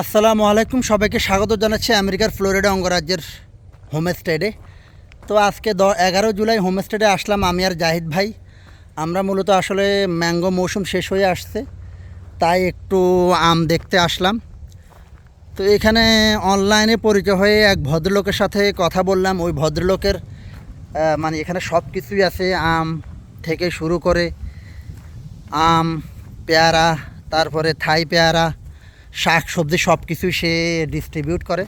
আসসালামু আলাইকুম, সবাইকে স্বাগত জানাচ্ছি আমেরিকার ফ্লোরিডা অঙ্গরাজ্যের হোমস্টেডে। তো আজকে দ এগারো জুলাই হোমস্টেডে আসলাম আমি আর জাহিদ ভাই। আমরা মূলত আসলে ম্যাঙ্গো মৌসুম শেষ হয়ে আসছে, তাই একটু আম দেখতে আসলাম। তো এখানে অনলাইনে পরিচয় হয়ে এক ভদ্রলোকের সাথে কথা বললাম। ওই ভদ্রলোকের মানে এখানে সব কিছুই আছে, আম থেকে শুরু করে আম, পেয়ারা, তারপরে থাই পেয়ারা শাক সবজি সব কিছুই সে ডিস্ট্রিবিউট করে।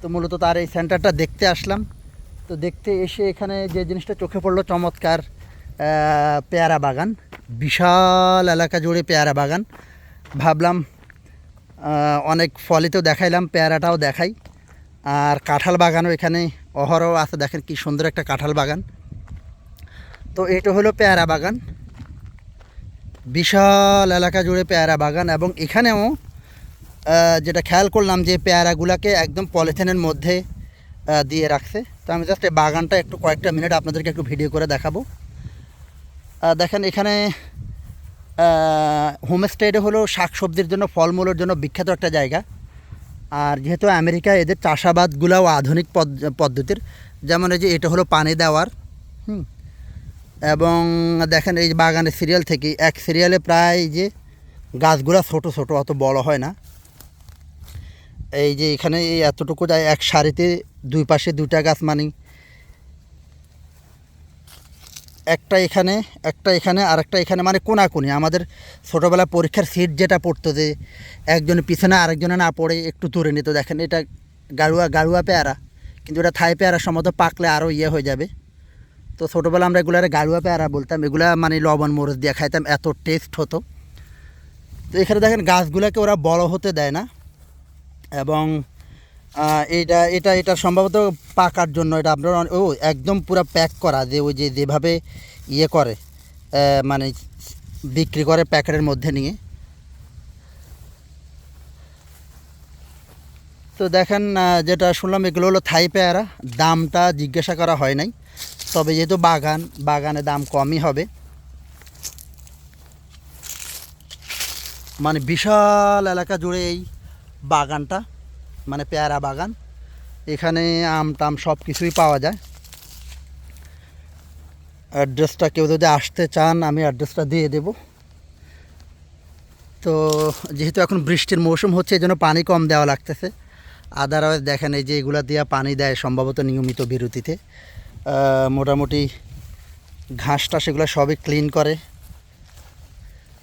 তো মূলত তার এই সেন্টারটা দেখতে আসলাম। তো দেখতে এসে এখানে যে জিনিসটা চোখে পড়ল, চমৎকার পেয়ারা বাগান। বিশাল এলাকা জুড়ে পেয়ারা বাগান। ভাবলাম অনেক ফলই তো দেখাইলাম, পেয়ারাটাও দেখাই। আর কাঁঠাল বাগানও এখানে অহরহ আছে, দেখেন কি সুন্দর একটা কাঁঠাল বাগান। তো এটা হলো পেয়ারা বাগান। বিশাল এলাকা জুড়ে পেয়ারা বাগান এবং এখানেও যেটা খেয়াল করলাম যে পেয়ারাগুলোকে একদম পলিথিনের মধ্যে দিয়ে রাখছে। তো আমি জাস্ট এই বাগানটা একটু কয়েকটা মিনিট আপনাদেরকে একটু ভিডিও করে দেখাবো। দেখেন এখানে হোমস্টেডে হলো শাকসবজির জন্য, ফলমূলের জন্য বিখ্যাত একটা জায়গা। আর যেহেতু আমেরিকা এদের চাষাবাদগুলোও আধুনিক পদ- পদ্ধতির, যেমন এই যে এটা হলো পানি দেওয়ার, হুম। এবং দেখেন এই বাগানের সিরিয়াল থেকে, এক সিরিয়ালে প্রায় যে গাছগুলো ছোট ছোট, অত বড় হয় না। এই যে এখানে এই এতটুকু যায়, এক সারিতে দুই পাশে দুইটা গাছ মানে। একটা এখানে একটা এখানে, আর একটা এখানে মানে কোনাকুনি। আমাদের ছোটোবেলায় পরীক্ষার সিট যেটা পড়তো যে একজনের পিছনে আরেকজনে না পড়ে একটু তুলে নিত। দেখেন এটা গাড়ুয়া গাড়ুয়া পেয়ারা, কিন্তু এটা থাই পেয়ারা সম্ভবত পাকলে আরও ইয়ে হয়ে যাবে। তো ছোটোবেলা আমরা এগুলারে গাড়ুয়া পেয়ারা বলতাম। এগুলা মানে লবণ, মরিচ দিয়ে খাইতাম, এত টেস্ট হতো। তো এখানে দেখেন গাছগুলোকে ওরা বড় হতে দেয় না। এবং এটা এটা এটা সম্ভবত পাকার জন্য এটা আপনার ও, একদম পুরো প্যাক করা যে ওই যে যেভাবে ইয়ে করে মানে বিক্রি করে প্যাকেটের মধ্যে নিয়ে। তো দেখেন যেটা শুনলাম এগুলো হলো থাই পেয়ারা। দামটা জিজ্ঞাসা করা হয় নাই। তবে যেহেতু বাগান, বাগানে দাম কমই হবে। মানে বিশাল এলাকা জুড়ে এই বাগানটা মানে পেয়ারা বাগান। এখানে আম টাম সব কিছুই পাওয়া যায়। অ্যাড্রেসটা কেউ যদি আসতে চান, আমি অ্যাড্রেসটা দিয়ে দেব। তো যেহেতু এখন বৃষ্টির মৌসুম হচ্ছে, এই জন্য পানি কম দেওয়া লাগতেছে। আদারওয়াইজ দেখেন, এই যে এগুলো দিয়ে পানি দেয় সম্ভবত নিয়মিত বিরতিতে। মোটামুটি ঘাসটা সেগুলো সবই ক্লিন করে।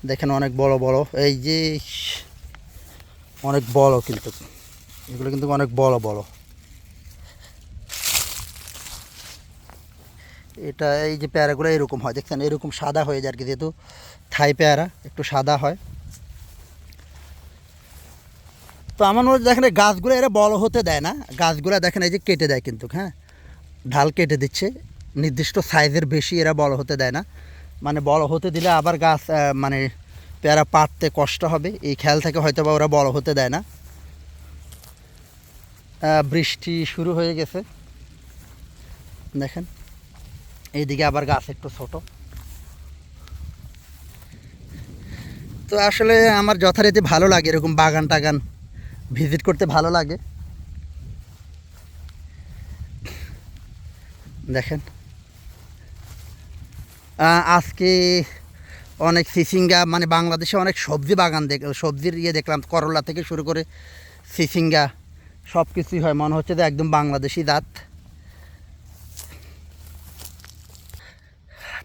দেখেন অনেক বড় বড়। এই যে অনেক বড় কিন্তু। এগুলো কিন্তু অনেক বড় বড় এটা এই যে পেয়ারাগুলো এরকম হয়, দেখছেন? এরকম সাদা হয়ে যায় আর কি, যেহেতু থাই পেয়ারা, একটু সাদা হয়। তো আমার মনে দেখেন গাছগুলো এরা বড় হতে দেয় না। গাছগুলো দেখেন, এই যে কেটে দেয় কিন্তু হ্যাঁ? ঢাল কেটে দিচ্ছে। নির্দিষ্ট সাইজের বেশি এরা বড় হতে দেয় না। মানে বড় হতে দিলে আবার গাছ মানে পেয়ারা পাততে কষ্ট হবে। এই খেয়াল থেকে হয়তো বা ওরা বড় হতে দেয় না। বৃষ্টি শুরু হয়ে গেছে। দেখেন, এইদিকে আবার গাছ একটু ছোট। তো আসলে আমার যথারীতি ভালো লাগে এরকম বাগান টাগান ভিজিট করতে ভালো লাগে। দেখেন আজকে অনেক সিসিঙ্গা মানে বাংলাদেশে অনেক সবজি বাগান দেখ, সবজির ইয়ে দেখলাম, করলা থেকে শুরু করে সিসিঙ্গা সব কিছুই হয়, মনে হচ্ছে যে একদম বাংলাদেশি জাত।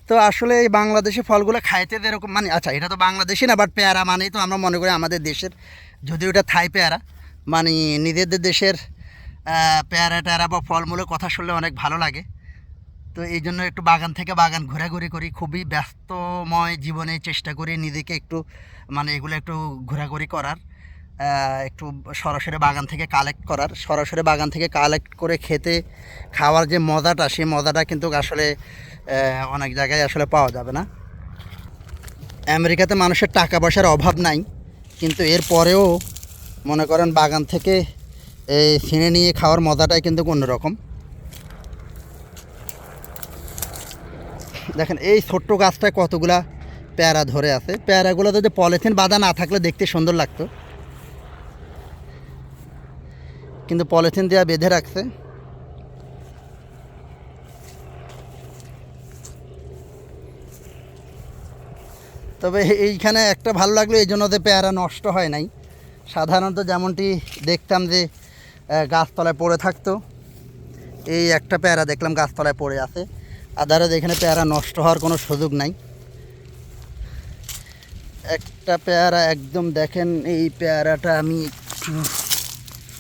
তো আসলে এই বাংলাদেশি ফলগুলো খাইতে যেরকম মানে আচ্ছা এটা তো বাংলাদেশি না বাট পেয়ারা মানেই তো আমরা মনে করি আমাদের দেশের যদিও এটা থাই পেয়ারা মানে নিজেদের দেশের পেয়ারা টেয়ারা বা ফলমূলের কথা শুনলে অনেক ভালো লাগে। তো এই জন্য একটু বাগান থেকে বাগান ঘোরাঘুরি করি, খুবই ব্যস্তময় জীবনে চেষ্টা করি নিজেকে একটু মানে এগুলো একটু ঘোরাঘুরি করার একটু সরাসরি বাগান থেকে কালেক্ট করার, সরাসরি বাগান থেকে কালেক্ট করে খেতে, খাওয়ার যে মজাটা, সেই মজাটা কিন্তু আসলে অনেক জায়গায় আসলে পাওয়া যাবে না। আমেরিকাতে মানুষের টাকা পয়সার অভাব নাই, কিন্তু এর পরেও মনে করেন বাগান থেকে, এই ছিঁড়ে নিয়ে খাওয়ার মজাটাই কিন্তু অন্যরকম। দেখেন, এই ছোট্ট গাছটায় কতগুলা পেয়ারা ধরে আছে। পেয়ারাগুলো যদি পলিথিন বাঁধা না থাকলে দেখতে সুন্দর লাগতো। কিন্তু পলিথিন দেওয়া বেঁধে রাখছে। তবে এইখানে একটা ভালো লাগল, এই জন্য যে পেয়ারা নষ্ট হয় নাই। সাধারণত যেমনটি দেখতাম যে গাছতলায় পড়ে থাকতো, এই একটা পেয়ারা দেখলাম গাছতলায় পড়ে আছে। আদারও এখানে পেয়ারা নষ্ট হওয়ার কোনো সুযোগ নাই। একটা পেয়ারা একদম দেখেন, এই পেয়ারাটা আমি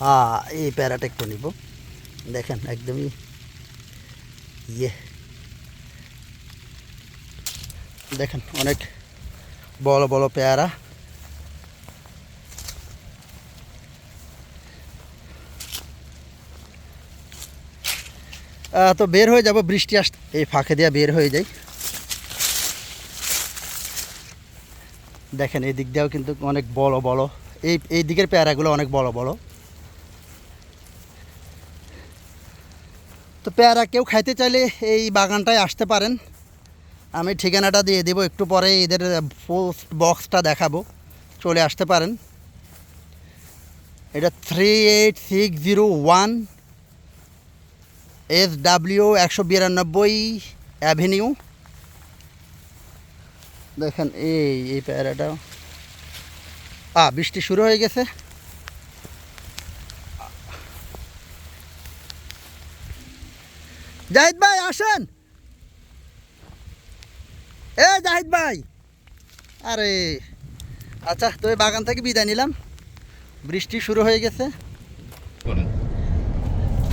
হ্যাঁ এই পেয়ারাটা একটু নিব। দেখেন, একদমই ইয়ে। দেখেন, অনেক বড় বড় পেয়ারা। তো বের হয়ে যাব, বৃষ্টি আস এই ফাঁকে দিয়ে বের হয়ে যাই। দেখেন এই দিক দিয়েও কিন্তু অনেক বড় বড়। এই এই দিকের পেয়ারাগুলো অনেক বড় বড়। তো পেয়ারা কেউ খাইতে চাইলে এই বাগানটায় আসতে পারেন। আমি ঠিকানাটা দিয়ে দেবো, একটু পরে এদের পোস্ট বক্সটা দেখাবো। চলে আসতে পারেন। এটা three eight six zero one S W একশো বিরানব্বই অ্যাভিনিউ দেখেন এই এই প্যারাটা। আ বৃষ্টি শুরু হয়ে গেছে। জাহিদ ভাই আসেন। এ জাহিদ ভাই। আরে আচ্ছা তো বাগান থেকে বিদায় নিলাম। বৃষ্টি শুরু হয়ে গেছে।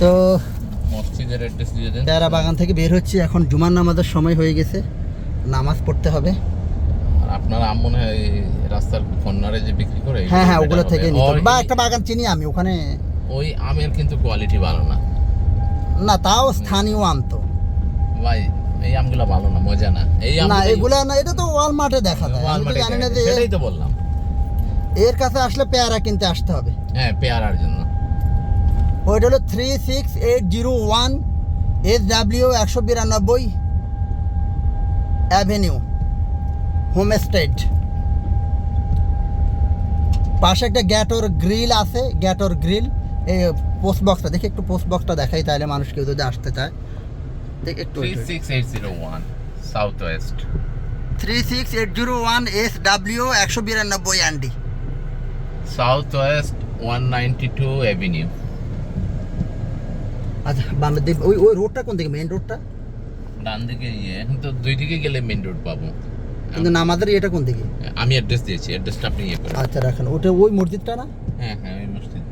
তো মসজিদের অ্যাড্রেস দিয়ে দেন। পেয়ারা বাগান থেকে বের হচ্ছি। এখন জুমার নামাজের সময় হয়ে গেছে। নামাজ পড়তে হবে। আর আপনার আম মনে হয় রাস্তার কর্নারে যে বিক্রি করে হ্যাঁ হ্যাঁ ওগুলো থেকে নিতে হবে। বা একটা বাগান চিনি আমি ওখানে ওই আমের কিন্তু কোয়ালিটি ভালো না। না তাও স্থানীয় আনতো ভাই এই আমগুলো ভালো না মজা না। এই আম না এগুলা না এটা তো ওয়ালমার্টে দেখা যায়। আমি তো জানি না যে সেটাই তো বললাম। এর কাছে আসলে পেয়ারা কিনতে আসতে হবে। হ্যাঁ পেয়ারার জন্য। ওইটা হলো three six eight zero one S W একশো বিরানব্বই অ্যাভিনিউ হোম স্টেট পাশে একটা গ্যাটোর গ্রিল আছে গ্যাটোর গ্রিল এই পোস্ট বক্সটা দেখি একটু পোস্ট বক্সটা দেখাই তাহলে মানুষ কেউ যদি আসতে চায়। দেখ একটু three six eight zero one south west three six eight zero one S W একশো বিরানব্বই and south west one ninety two avenue আচ্ছা বামের দিকে ওই ওই রোডটা কোন দিকে? মেইন রোডটা ডান দিকে ইয়ে এখন তো দুই দিকে গেলে মেইন রোড পাবো। কিন্তু নামাজের এটা কোন দিকে? আমি অ্যাড্রেস দিয়েছি অ্যাড্রেসটা আপনি ইয়ে করেন আচ্ছা রাখেন। ওটা ওই মসজিদটা না? হ্যাঁ হ্যাঁ ওই মসজিদ।